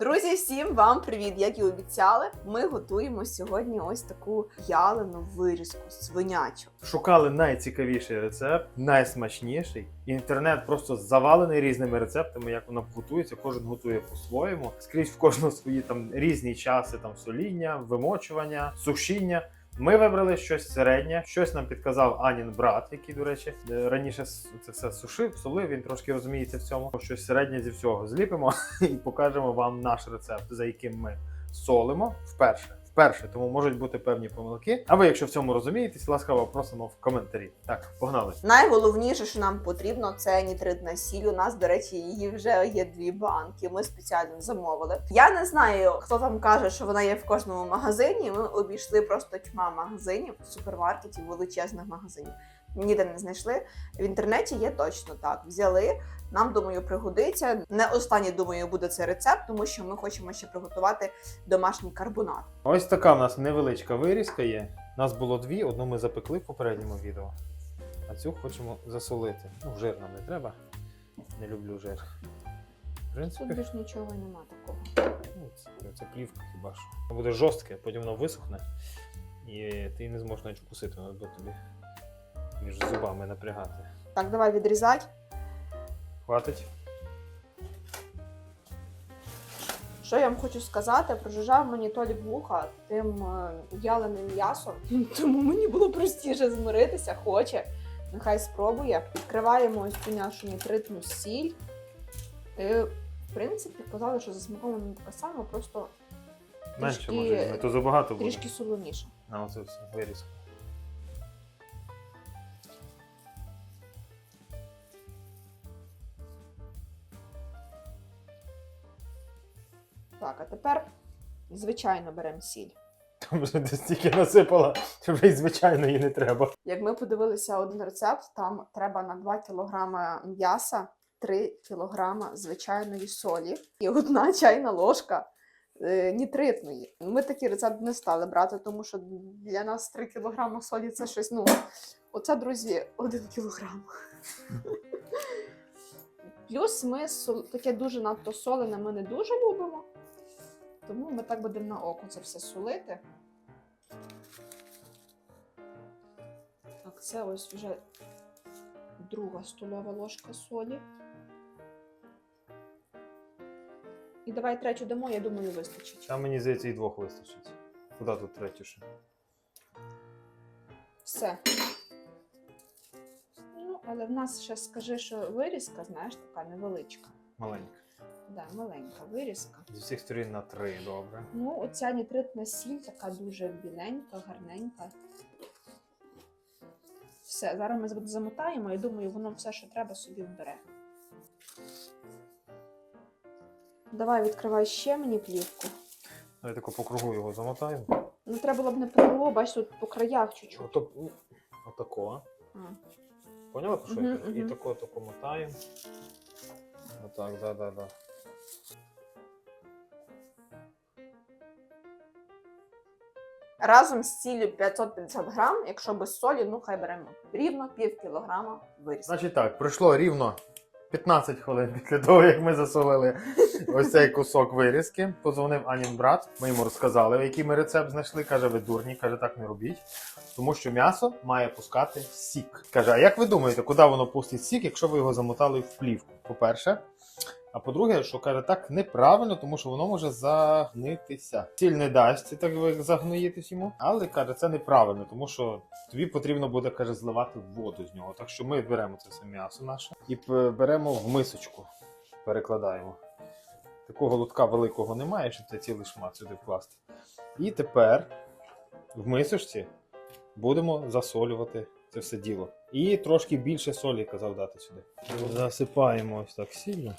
Друзі, всім вам привіт! Як і обіцяли, ми готуємо сьогодні ось таку ялину вирізку свинячу. Шукали найцікавіший рецепт, найсмачніший. Інтернет просто завалений різними рецептами, як вона готується. Кожен готує по-своєму. Скрізь в кожного свої там різні часи там соління, вимочування, сушіння. Ми вибрали щось середнє, щось нам підказав Анін брат, який, до речі, е, раніше це все сушив, солив. Він трошки розуміється в цьому. Щось середнє зі всього зліпимо і покажемо вам наш рецепт, за яким ми солимо вперше. Вперше, тому можуть бути певні помилки. А ви, якщо в цьому розумієтесь, ласкаво просимо в коментарі. Так, погнали. Найголовніше, що нам потрібно, це нітритна сіль. У нас, до речі, її вже є дві банки. Ми спеціально замовили. Я не знаю, хто там каже, що вона є в кожному магазині. Ми обійшли просто тьма магазинів, супермаркетів, величезних магазинів. Ніде не знайшли. В інтернеті є точно так. Взяли. Нам думаю, пригодиться. Не останній, думаю, буде цей рецепт, тому що ми хочемо ще приготувати домашній карбонат. Ось така в нас невеличка вирізка є. Нас було дві, одну ми запекли в попередньому відео. А цю хочемо засолити. Ну, жир нам не треба. Не люблю жир. В принципі, Тут більш нічого нема такого. ну, це, це плівка хіба що. Воно буде жорстке, потім воно висохне. І ти не зможеш навіть вкусити, воно буде тобі між зубами напрягати. Так, давай відрізати. Хватить? Що я вам хочу сказати, прожужжав мені Толік вуха тим е, в'яленим м'ясом, тому мені було простіше змиритися, хоче. Нехай спробує. Відкриваємо ось цю нашу нітритну сіль. І, в принципі, казали, що за смаком вона така сама, просто Менше Трішки- може візьми, то забагато буде. трішки солоніша. На оце все вирізку. Тепер, звичайно, беремо сіль. Там вже ти стільки насипала, що вже й звичайно її не треба. Як ми подивилися один рецепт, там треба на 2 кг м'яса 3 кг звичайної солі і одна чайна ложка е, нітритної. Ми такий рецепт не стали брати, тому що для нас 3 кг солі це щось. Ну, оце, друзі, 1 кг. Плюс ми таке дуже надто солене ми не дуже любимо. Тому ми так будемо на око це все солити. Так, це ось вже друга столова ложка солі. І давай третю дамо, я думаю, вистачить. Там мені здається і двох вистачить. Куди тут третю ще? Все. Ну, але в нас ще скажи, що вирізка, знаєш, така невеличка. Маленька. Да, маленька вирізка. Зі всіх сторін на три, добре. Ну, оця нітритна сіль така дуже біленька, гарненька. Все, зараз ми замотаємо і думаю, воно все, що треба, собі вбере. Давай відкривай ще мені плівку. Я тако по кругу його замотаю. Ну, треба було б не по бач, тут по краях чуть-чуть. Ото, ну, отако. А. Поняла, про що Мгм, я кажу? І мгм. тако тако мотаємо. Отак, да, Разом з ціллю 550 грам, якщо без солі, ну хай беремо рівно пів кілограма вирізки. Значить так, пройшло рівно 15 хвилин після того, як ми засолили ось цей кусок вирізки. Позвонив Анін брат. Ми йому розказали, який ми рецепт знайшли. Каже, ви дурні, каже, так не робіть. Тому що м'ясо має пускати сік. Каже, а як ви думаєте, куди воно пустить сік, якщо ви його замотали в плівку? По-перше. А по-друге, що каже, так неправильно, тому що воно може загнитися. Сіль не дасть так загноїтись йому, але каже, це неправильно, тому що тобі потрібно буде каже, зливати воду з нього. Так що ми беремо це все м'ясо наше і беремо в мисочку, перекладаємо. Такого лотка великого немає, щоб це цілий шмат сюди вкласти. І тепер в мисочці будемо засолювати це все діло. І трошки більше солі казав дати сюди. Засипаємо ось так сильно.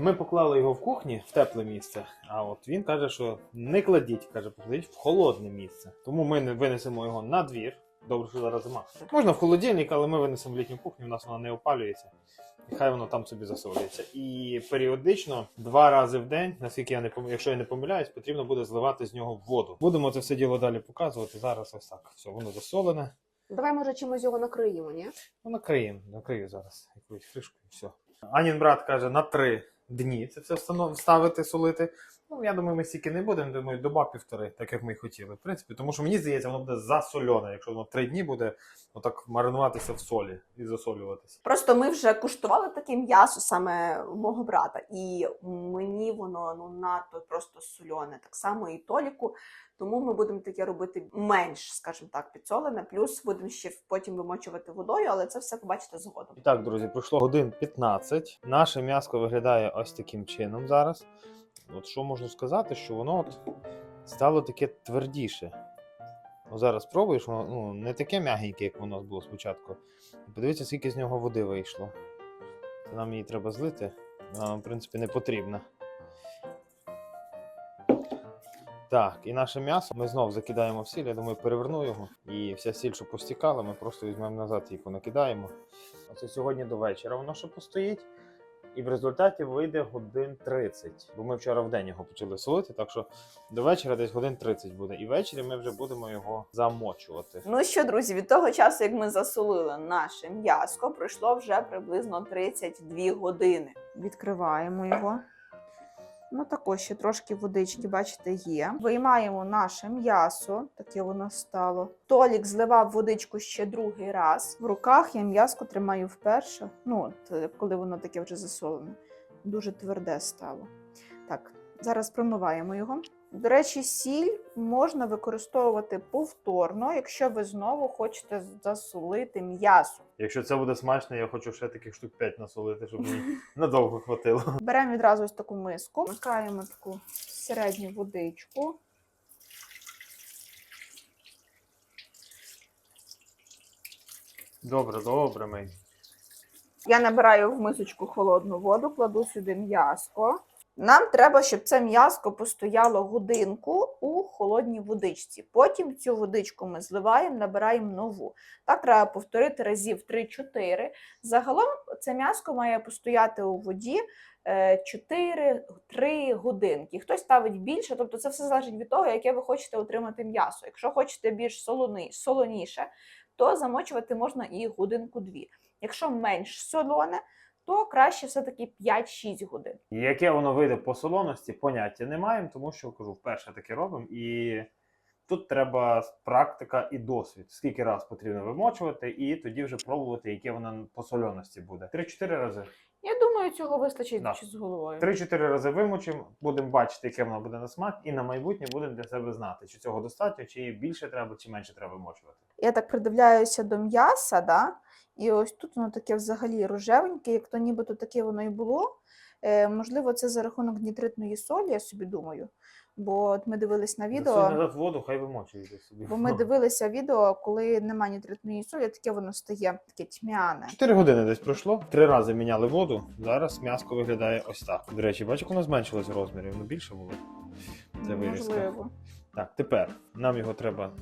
Ми поклали його в кухні в тепле місце, а от він каже, що не кладіть, каже, покладіть в холодне місце. Тому ми не винесемо його на двір. Добре, що зараз зима. Можна в холодильник, але ми винесемо в літню кухню, у нас вона не опалюється. І хай воно там собі засолюється. І періодично, два рази в день, наскільки я не пом... якщо я не помиляюсь, потрібно буде зливати з нього воду. Будемо це все діло далі показувати. Зараз ось так. Все, воно засолене. Давай, може, чимось його накриємо, ні? Ну, накриємо, накрию зараз якоюсь кришкою, все. Анін брат каже на три дні це все встанов- ставити, солити. Ну, я думаю, ми стільки не будемо, думаю, доба півтори, так як ми й хотіли. В принципі, тому що мені здається, воно буде засольоне, якщо воно три дні буде отак маринуватися в солі і засолюватися. Просто ми вже куштували таке м'ясо саме у мого брата, і мені воно ну надто просто сольоне, так само і Толіку. Тому ми будемо таке робити менш, скажімо так, підсолене. Плюс будемо ще потім вимочувати водою, але це все побачите згодом. І так, друзі, пройшло годин 15. Наше м'яско виглядає ось таким чином зараз. От що можу сказати, що воно от стало таке твердіше. Ну, зараз пробуєш, воно ну, не таке м'ягеньке, як воно було спочатку. Подивіться, скільки з нього води вийшло. Це нам її треба злити. Вона нам, в принципі, не потрібна. Так, і наше м'ясо ми знов закидаємо в сіль. Я думаю, переверну його. І вся сіль, що постікала, ми просто візьмемо назад і понакидаємо. Оце сьогодні до вечора воно ще постоїть. І в результаті вийде годин 30. Бо ми вчора в день його почали солити, так що до вечора десь годин 30 буде. І ввечері ми вже будемо його замочувати. Ну що, друзі, від того часу, як ми засолили наше м'яско, пройшло вже приблизно 32 години. Відкриваємо його. Ну, також ще трошки водички, бачите, є. Виймаємо наше м'ясо, таке воно стало. Толік зливав водичку ще другий раз. В руках я м'яско тримаю вперше. Ну, от, е, коли воно таке вже засолене. Дуже тверде стало. Так, зараз промиваємо його. До речі, сіль можна використовувати повторно, якщо ви знову хочете засолити м'ясо. Якщо це буде смачно, я хочу ще таких штук 5 насолити, щоб мені надовго хватило. Беремо відразу ось таку миску, вмикаємо таку середню водичку. Добре, добре, ми. Я набираю в мисочку холодну воду, кладу сюди м'яско. Нам треба, щоб це м'яско постояло годинку у холодній водичці. Потім цю водичку ми зливаємо, набираємо нову. Так треба повторити разів 3-4. Загалом це м'яско має постояти у воді е, 4-3 годинки. Хтось ставить більше, тобто це все залежить від того, яке ви хочете отримати м'ясо. Якщо хочете більш солони, солоніше, то замочувати можна і годинку-дві. Якщо менш солоне, то краще все-таки 5-6 годин. Яке воно вийде по солоності, поняття не маємо, тому що кажу, вперше таке робимо. І тут треба практика і досвід. Скільки раз потрібно вимочувати, і тоді вже пробувати, яке воно по сольоності буде. 3-4 рази. Я думаю, цього вистачить Да. з головою. 3-4 рази вимочимо, будемо бачити, яке воно буде на смак, і на майбутнє будемо для себе знати, чи цього достатньо, чи більше треба, чи менше треба вимочувати. Я так придивляюся до м'яса, да? І ось тут воно таке взагалі рожевеньке, як то нібито таке воно і було. Е, можливо, це за рахунок нітритної солі, я собі думаю. Бо от ми дивились на відео. в воду, хай вимочується собі. Бо ми дивилися відео, коли немає нітритної солі, таке воно стає таке тьмяне. 4 години десь пройшло. Три рази міняли воду. Зараз м'яско виглядає ось так. До речі, бачиш, воно зменшилось в розмірі, воно більше було. Це вирізка. Можливо. Так, тепер нам його треба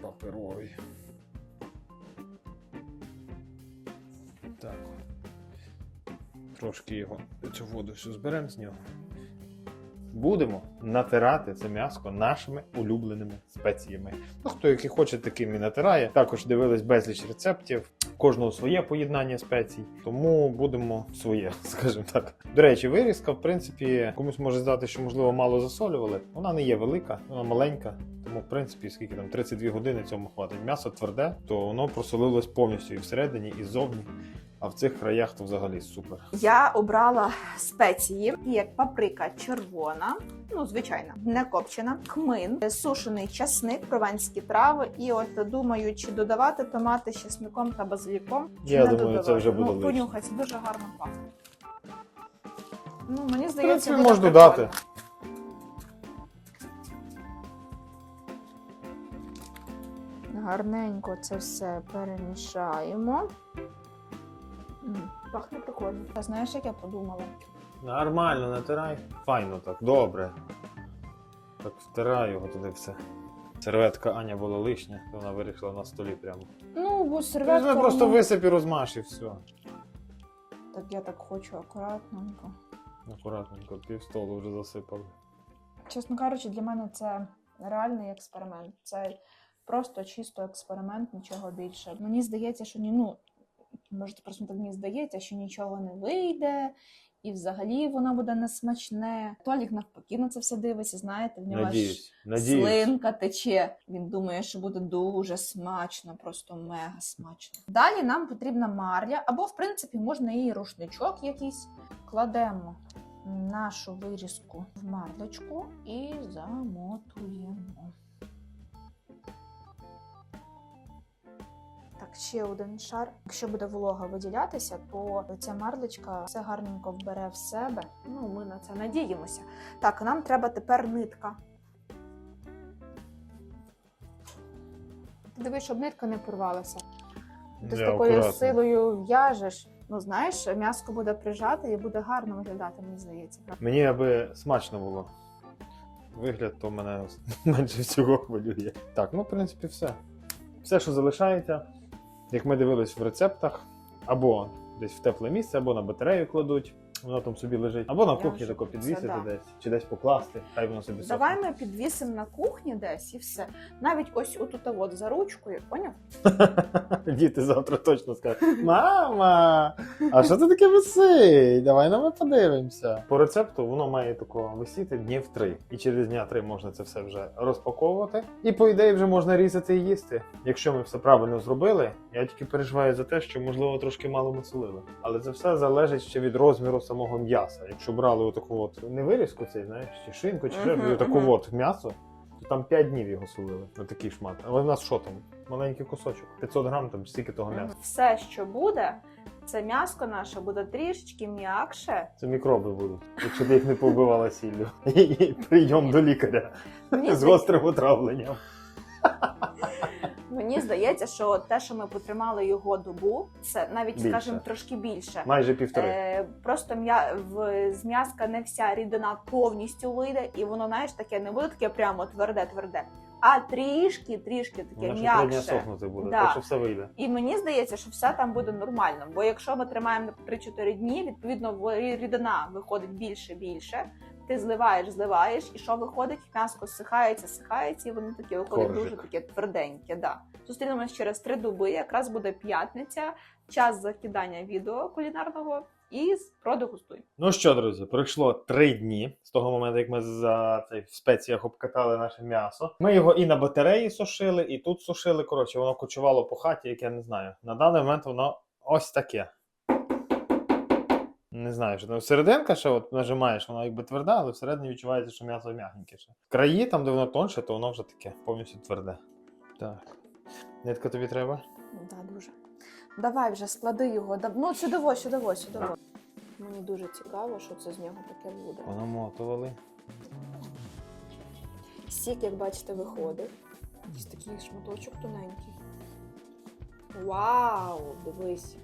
паперовий. Так. Трошки його цю воду всю зберемо з нього. Будемо натирати це м'ясо нашими улюбленими спеціями. Ну, хто який хоче, таким і натирає. Також дивились безліч рецептів, кожного своє поєднання спецій, тому будемо своє, скажімо так. До речі, вирізка, в принципі, комусь може здати, що можливо мало засолювали. Вона не є велика, вона маленька. Тому, в принципі, скільки там 32 години цьому хватить. М'ясо тверде, то воно просолилось повністю і всередині, і ззовні. А в цих краях то взагалі супер. Я обрала спеції, як паприка червона, ну звичайна, не копчена, кмин, сушений часник, прованські трави. І от думаю, чи додавати томати з часником та базиліком. Чи Я не думаю, це вже буде ну, понюхай, це дуже гарно пахне. Ну, мені В здається, принципі, можна дати. Гарненько це все перемішаємо. М, Пахне прикольно. А знаєш, як я подумала? Нормально, натирай. Файно так, добре. Так втирай його туди все. Серветка Аня була лишня, то вона вирішила на столі прямо. Ну, бо Візьми серветка... просто воно- висип і розмаш і все. Так я так хочу акуратненько. Акуратненько, пів столу вже засипали. Чесно кажучи, для мене це реальний експеримент. Це просто чисто експеримент, нічого більше. Мені здається, що ні, ну Може, просто так мені здається, що нічого не вийде, і взагалі воно буде несмачне. Толік навпаки на це все дивиться, знаєте, в нього Надіюсь, надіюсь. слинка тече. Він думає, що буде дуже смачно, просто мега смачно. Далі нам потрібна марля, або, в принципі, можна і рушничок якийсь. Кладемо нашу вирізку в марлечку і замотуємо. Ще один шар. Якщо буде волога виділятися, то ця марлечка все гарненько вбере в себе. Ну, ми на це надіємося. Так, нам треба тепер нитка. Дивись, щоб нитка не порвалася. Ти з такою силою в'яжеш. Ну, знаєш, м'яско буде прижати і буде гарно виглядати, мені здається. Мені аби смачно було. Вигляд, то мене менше всього хвилює. Так, ну в принципі, все. Все, що залишається, як ми дивились в рецептах, або десь в тепле місце, або на батарею кладуть, воно там собі лежить, або на Я кухні вже тако це, підвісити да. десь, чи десь покласти, хай воно собі Давай ми підвісимо на кухні десь і все. Навіть ось отут от за ручкою, поняв? Діти завтра точно скажуть: Мама! А що це таке висить? Давай на ми подивимося. По рецепту воно має тако висіти днів три. І через дня три можна це все вже розпаковувати. І по ідеї вже можна різати і їсти. Якщо ми все правильно зробили, я тільки переживаю за те, що можливо трошки мало ми солили. Але це все залежить ще від розміру самого м'яса. Якщо брали отаку от не вирізку, цей знаєш, чи шинку, чи Мгм, mm таку от м'ясо. То там 5 днів його солили на такий шмат. Але в нас що там? Маленький кусочок. 500 грам там стільки того м'яса. Все, що буде, це м'яско наше буде трішечки м'якше. Це мікроби будуть, якщо ти їх не повбивала сіллю. І прийом до лікаря з гострим отравленням. Мені здається, що те, що ми потримали його добу, це навіть, Більше. скажімо, трошки більше. Майже півтори. Е, просто м'я в з м'яска не вся рідина повністю вийде, і воно, знаєш, таке не буде таке прямо тверде-тверде, а трішки, трішки таке дня м'якше. сохнути буде, Да. так що все вийде. І мені здається, що все там буде нормально. Бо якщо ми тримаємо на 3-4 дні, відповідно рідина виходить більше більше. Ти зливаєш, зливаєш, і що виходить? М'яско сихається, сихається, і воно таке виходить Коржик. дуже таке тверденьке. Да. Зустрінемось через три доби. Якраз буде п'ятниця, час закидання відео кулінарного і продегустуй. Ну що, друзі, пройшло три дні з того моменту, як ми за цей в спеціях обкатали наше м'ясо. Ми його і на батареї сушили, і тут сушили. Коротше, воно кочувало по хаті, як я не знаю. На даний момент воно ось таке. Не знаю, що там серединка ще от нажимаєш, воно якби тверда, але всередині відчувається, що м'ясо м'ягеньке ще. Краї, там, де воно тонше, то воно вже таке повністю тверде. Так. Нитка тобі треба? Да, дуже. Давай вже склади його. Да- Ну, сюдово, сюдово, сюдово. Мені дуже цікаво, що це з нього таке буде. Понамотували. Сік, як бачите, виходить. Ось такий шматочок тоненький. Вау! Дивись.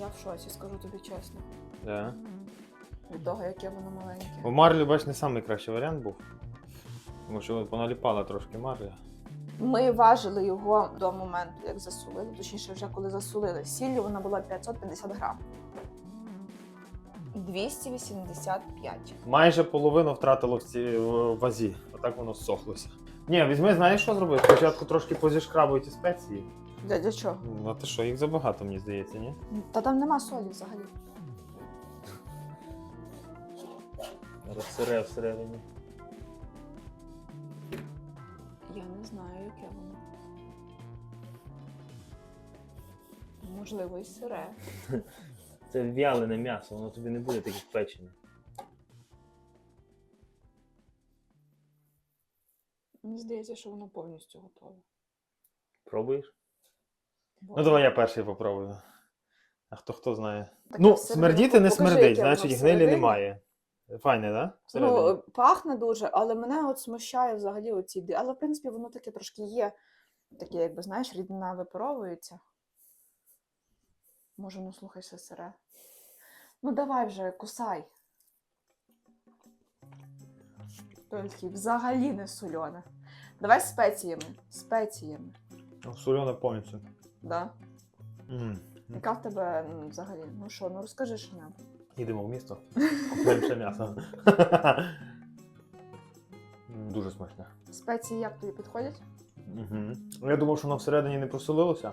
Я в шоці, скажу тобі чесно. Да. Від того, яке воно маленьке. У марлі, бач, не найкращий варіант був. Тому що от поналіпала трошки марлі. Ми важили його до моменту, як засолили, точніше, вже коли засолили. Сіллю вона була 550 грам. 285. Майже половину втратило в цій в вазі. Отак воно зсохлося. Ні, візьми, знаєш, що зробити? Спочатку трошки позішкрабуй ті спеції. Для, для чого? Ну, а ти що, їх забагато, мені здається, ні? Та там нема солі взагалі. Розсире всередині. Можливо, і сире. Це в'ялене м'ясо, воно тобі не буде таке печене. Мені здається, що воно повністю готове. Пробуєш? Бо- Ну давай я перший попробую. А хто хто знає. Таке ну, смердіти не Покажи, смердить, значить гнилі немає. Файне, так? Да? Ну, пахне дуже, але мене от смущає взагалі оці. Але в принципі воно таке трошки є. Таке, якби знаєш, рідина випаровується. Може, ну слухай, все сире. Ну давай вже, кусай. Тільки взагалі не солене. Давай спеціями. Спеціями. Ну, Сольона повністю. Да? М. Яка в тебе взагалі? Ну що, ну розкажи що нам. Їдемо в місто, купуємо ще м'ясо. Дуже смачне. Спеції як тобі підходять? Угу. Я думав, що воно всередині не просолилося,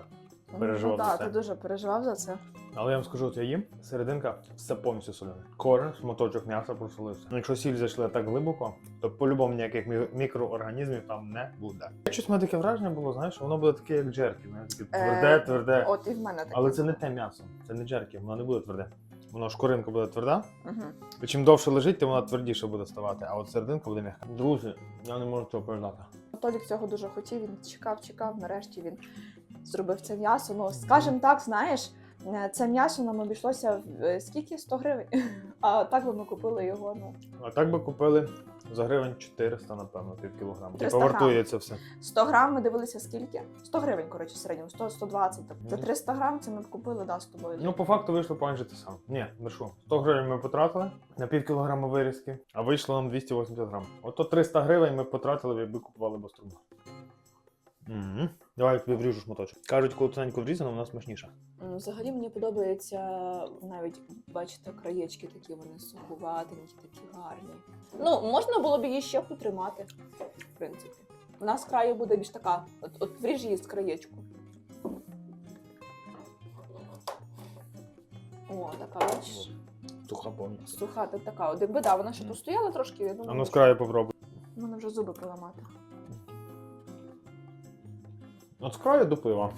Переживав ну, за так, це. ти дуже переживав за це. але я вам скажу, от я їм, серединка все повністю солене. Кожен шматочок м'яса просолився. Ну, Якщо сіль зайшла так глибоко, то по-любому ніяких мі- мікроорганізмів там не буде. Щось в мене таке враження було, знаєш, що воно буде таке, як джеркі, знаєш, таке тверде, Е, тверде. От і в мене таке. Але це не те м'ясо, це не джеркі, воно не буде тверде. Воно шкуринка буде тверда, Угу. і чим довше лежить, тим вона твердіше буде ставати, а от серединка буде м'яка. Друзі, я не можу цього передати. Толік цього дуже хотів, він чекав, чекав, нарешті він зробив це м'ясо. Ну, скажімо так, знаєш, е, це м'ясо нам обійшлося в е, скільки? 100 гривень. А так би ми купили його, ну, А так би купили за гривень 400, напевно, пів кілограма. 300 Типа вартує це все. 100 грам ми дивилися скільки? 100 гривень, коротше, в середньому, 100, 120. Тобто Мгм. 300 грам це ми б купили, да, з тобою. Ну, по факту вийшло майже те саме. Ні, що. 100 гривень ми потратили на пів кілограма вирізки, а вийшло нам 280 грам. Ото 300 гривень ми потратили, якби купували бастурму. Угу. Давай я тобі вріжу шматочок. Кажуть, коли тоненько врізано, вона смачніша. М, Взагалі мені подобається навіть бачите, краєчки такі вони сухуватенькі, такі гарні. Ну, можна було б її ще потримати, в принципі. У нас краю буде більш така, от, от вріж її з краєчку. О, така бачиш. Суха повністю. Суха, та така. От якби да, вона ще постояла трошки, я А думаю, ну з краю попробуй. в мене вже зуби поламати. От з краю до пива.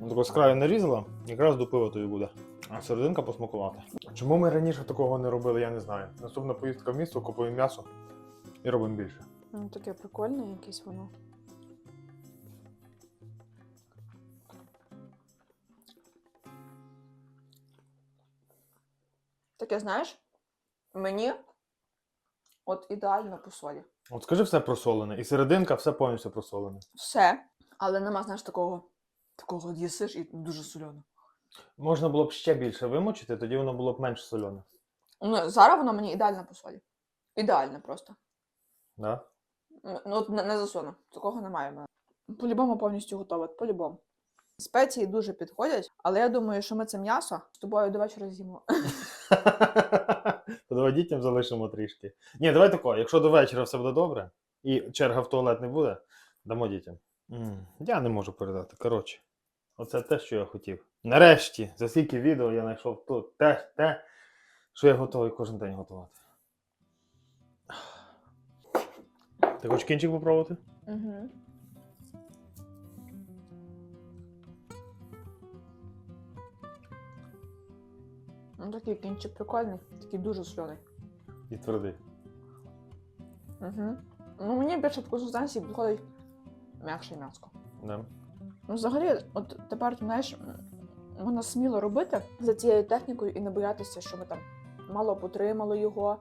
З краю нарізала, якраз до пива тобі буде. А серединка посмакувати. Чому ми раніше такого не робили, я не знаю. Наступна поїздка в місто, купуємо м'ясо і робимо більше. Ну, таке прикольне якесь воно. Таке, знаєш, мені от ідеально по солі. От скажи все просолене, і серединка все повністю просолене. Все. Але нема, знаєш, такого. Такого їсиш і дуже соляно. Можна було б ще більше вимочити, тоді воно було б менш солене. Ну, зараз воно мені ідеально по солі. Ідеально просто. Да? Ну, от не, не засуну. Такого немає в мене. По-любому повністю готове, по-любому. Спеції дуже підходять, але я думаю, що ми це м'ясо з тобою до вечора з'їмо. То давай дітям залишимо трішки. Ні, давай тако, якщо до вечора все буде добре, і черга в туалет не буде, дамо дітям. Я не можу передати. Коротше, оце те, що я хотів. Нарешті, за скільки відео я знайшов тут те, те, що я готовий кожен день готувати. Ти хочеш кінчик попробувати? Угу. Ну, такий кінчик прикольний, такий дуже соляний. І твердий. Угу. Ну, мені більше по консистенції підходить м'якше м'яско. не Ну, взагалі, от тепер, знаєш, можна сміло робити за цією технікою і не боятися, що ми там мало потримали його,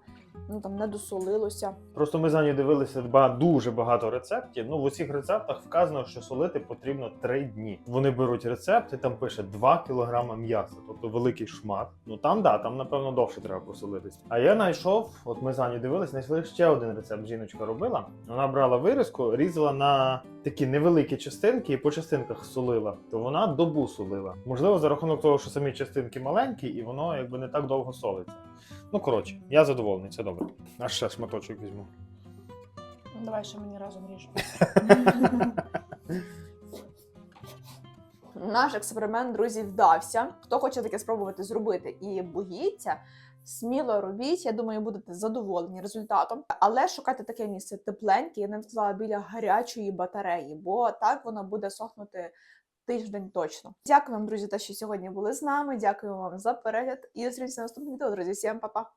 ну там не досолилося. Просто ми за нею дивилися ба- дуже багато рецептів. Ну, в усіх рецептах вказано, що солити потрібно 3 дні. Вони беруть рецепт і там пише 2 кг м'яса, тобто великий шмат. Ну там да, там напевно довше треба посолитись. А я знайшов, от ми за нею дивилися, знайшли ще один рецепт. Жіночка робила. Вона брала вирізку, різала на такі невеликі частинки і по частинках солила. То вона добу солила. Можливо, за рахунок того, що самі частинки маленькі, і воно якби не так довго солиться. Ну коротше, я задоволений, це добре. А ще шматочок візьму. Ну, давай ще мені разом ріж. Наш експеримент, друзі, вдався. Хто хоче таке спробувати зробити і боїться, сміло робіть. Я думаю, будете задоволені результатом. Але шукайте таке місце тепленьке, я не сказала біля гарячої батареї, бо так воно буде сохнути тиждень точно. Дякую вам, друзі, те, що сьогодні були з нами. Дякую вам за перегляд і зустрінемося на наступному відео, друзі. Всім па-па!